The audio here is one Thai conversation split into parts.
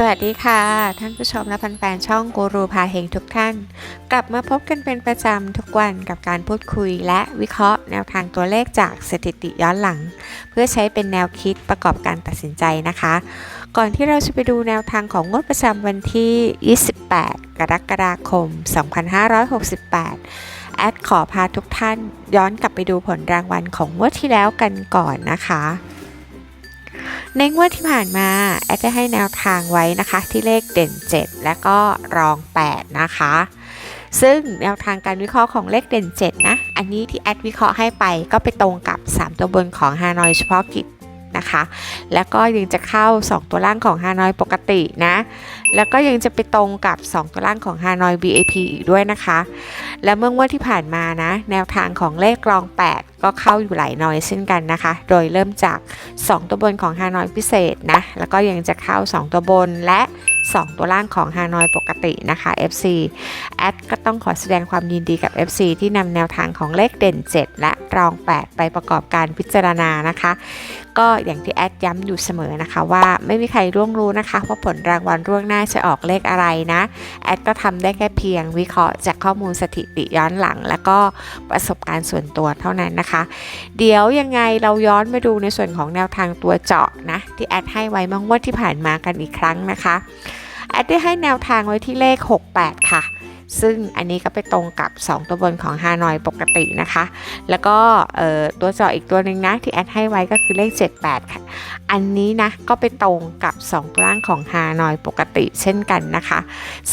สวัสดีค่ะ ท่านผู้ชมและแฟนๆช่องกูรูพาเฮงทุกท่าน กลับมาพบกันเป็นประจำทุกวันกับการพูดคุยและวิเคราะห์แนวทางตัวเลขจากสถิติย้อนหลัง เพื่อใช้เป็นแนวคิดประกอบการตัดสินใจนะคะ ก่อนที่เราจะไปดูแนวทางของงวดประจำวันที่ 28 กรกฎาคม 2568 แอดขอพาทุกท่านย้อนกลับไปดูผลรางวัลของงวดที่แล้วกันก่อนนะคะ ในงวดที่ผ่านมาแอดได้ให้แนวทางไว้นะคะที่เลขเด่น 7 และก็รอง 8 นะคะ ซึ่งแนวทางการวิเคราะห์ของเลขเด่น 7 นะ อันนี้ที่แอดวิเคราะห์ให้ไปก็ไปตรงกับ 3 ตัวบนของฮานอยเฉพาะกิจ นะคะ แล้วก็ยังจะเข้า 2 ตัวล่างของฮานอยปกตินะ แล้วก็ยังจะไปตรงกับ 2 ตัวล่างของฮานอย VIP อีกด้วยนะคะ และเมื่องวดที่ผ่านมานะ แนวทางของเลขรอง 8 ก็เข้าอยู่หลายนอยเช่นกันนะคะ โดยเริ่มจาก 2 ตัวบนของฮานอยพิเศษนะ แล้วก็ยังจะเข้า 2 ตัวบนและ 2 ตัวล่างของฮานอยปกตินะคะ FC แอดก็ต้องขอแสดงความยินดีกับ FC ที่นำแนวทางของเลขเด่น 7 และรอง 8 ไปประกอบการพิจารณานะคะ ก็อย่างที่แอดย้ำอยู่เสมอนะคะ ว่าไม่มีใครร่วงรู้นะคะว่าผลรางวัลร่วงหน้าจะออกเลขอะไรนะแอดก็ทำได้แค่เพียงวิเคราะห์จากข้อมูลสถิติย้อนหลัง แล้วก็ประสบการณ์ส่วนตัวเท่านั้นนะคะ เดี๋ยวยังไงเราย้อนมาดูในส่วนของแนวทางตัวเจาะนะที่แอดให้ไว้เมื่องวดที่ผ่านมากันอีกครั้งนะคะแอดได้ให้แนวทางไว้ที่เลข 68 ค่ะ ซึ่งอันนี้ก็ไปตรงกับ 2 ตัวบนของฮานอยปกตินะคะ แล้วก็ตัวเจาะอีกตัวหนึ่งนะที่แอดให้ไว้ก็คือเลข 78 ค่ะ อันนี้นะก็ไปตรงกับ 2 ตัวล่างของฮานอยปกติเช่นกันนะคะ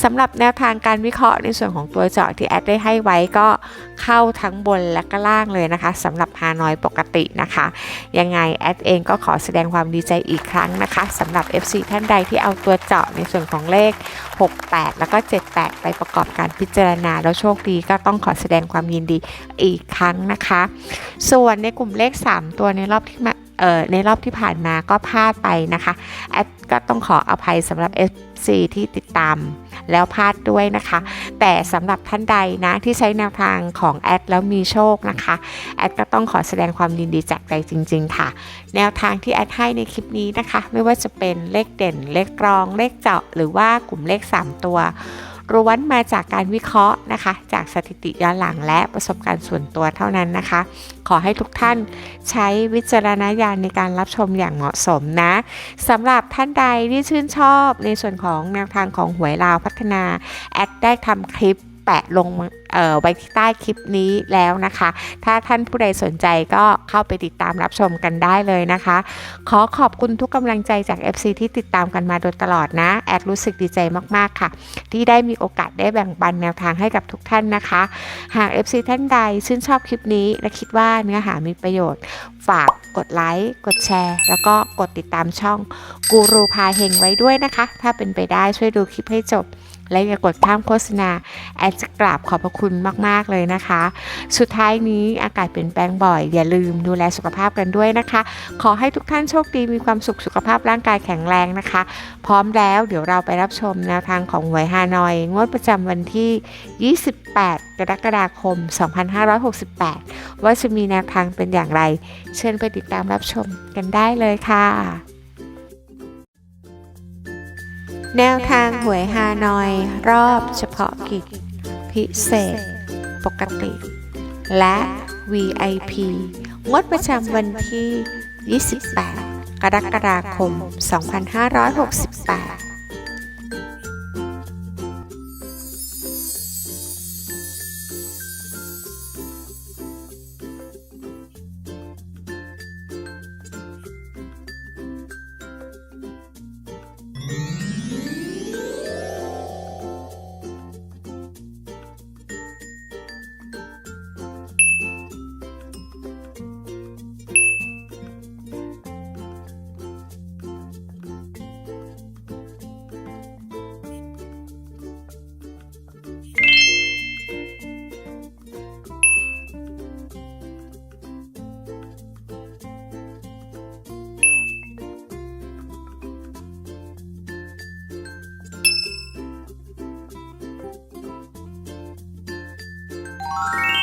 สำหรับแนวทางการวิเคราะห์ในส่วนของตัวเจาะที่แอดได้ให้ไว้ก็เข้าทั้งบนและก็ล่างเลยนะคะสำหรับฮานอยปกตินะคะ ยังไงแอดเองก็ขอแสดงความดีใจอีกครั้งนะคะสำหรับ FC ท่านใดที่เอาตัวเจาะในส่วนของเลข 68 แล้วก็ 78 ไปประกอบกันารพิจารณาแล้วโชคดีก็ต้องขอแสดงความยินดีอีกครั้งนะคะ ส่วนในกลุ่มเลข 3 ตัวในรอบที่มาในรอบที่ผ่านมาก็พลาดไปนะคะแอดก็ต้องขออภัยสำหรับ FC ที่ติดตามแล้วพลาดด้วยนะคะ แต่สำหรับท่านใดนะที่ใช้แนวทางของแอดแล้วมีโชคนะคะ แอดก็ต้องขอแสดงความยินดีจากใจจริง ๆ ค่ะ แนวทางที่แอดให้ในคลิปนี้นะคะ ไม่ว่าจะเป็นเลขเด่น เลขกรอง เลขเจาะ หรือว่ากลุ่มเลข 3 ตัว ล้วนมาจากการวิเคราะห์นะคะ จากสถิติย้อนหลังและประสบการณ์ส่วนตัวเท่านั้นนะคะ ขอให้ทุกท่านใช้วิจารณญาณในการรับชมอย่างเหมาะสมนะสำหรับท่านใดที่ชื่นชอบในส่วนของแนวทางของหวยลาวพัฒนาแอดได้ทำคลิป แปะลงไว้ที่ใต้คลิปนี้แล้วนะคะ ถ้าท่านผู้ใดสนใจก็เข้าไปติดตามรับชมกันได้เลยนะคะ ขอขอบคุณทุกกำลังใจจาก FC ที่ติดตามกันมาโดยตลอดนะ แอดรู้สึกดีใจมากๆค่ะ ที่ได้มีโอกาสได้แบ่งปันแนวทางให้กับทุกท่านนะคะ หาก FC ท่านใดชื่นชอบคลิปนี้ และคิดว่าเนื้อหามีประโยชน์ ฝากกดไลค์กดแชร์ แล้วก็กดติดตามช่องกูรูพาเฮงไว้ด้วยนะคะ ถ้าเป็นไปได้ช่วยดูคลิปให้จบ และอย่ากดข้ามโฆษณา แอดจะกราบขอบพระคุณมาก ๆ เลยนะคะ สุดท้ายนี้อากาศเปลี่ยนแปลงบ่อย อย่าลืมดูแลสุขภาพกันด้วยนะคะ ขอให้ทุกท่านโชคดีมีความสุขสุขภาพร่างกายแข็งแรงนะคะ พร้อมแล้วเดี๋ยวเราไปรับชมแนวทางของหวยฮานอยงวดประจำวันที่ 28 กรกฎาคม 2568 ว่าจะมีแนวทางเป็นอย่างไร เชิญไปติดตามรับชมกันได้เลยค่ะ แนวทางหวยฮานอยรอบเฉพาะกิจ พิเศษ ปกติ และ VIP งดประจำวันที่ 28 กรกฎาคม 2568 Música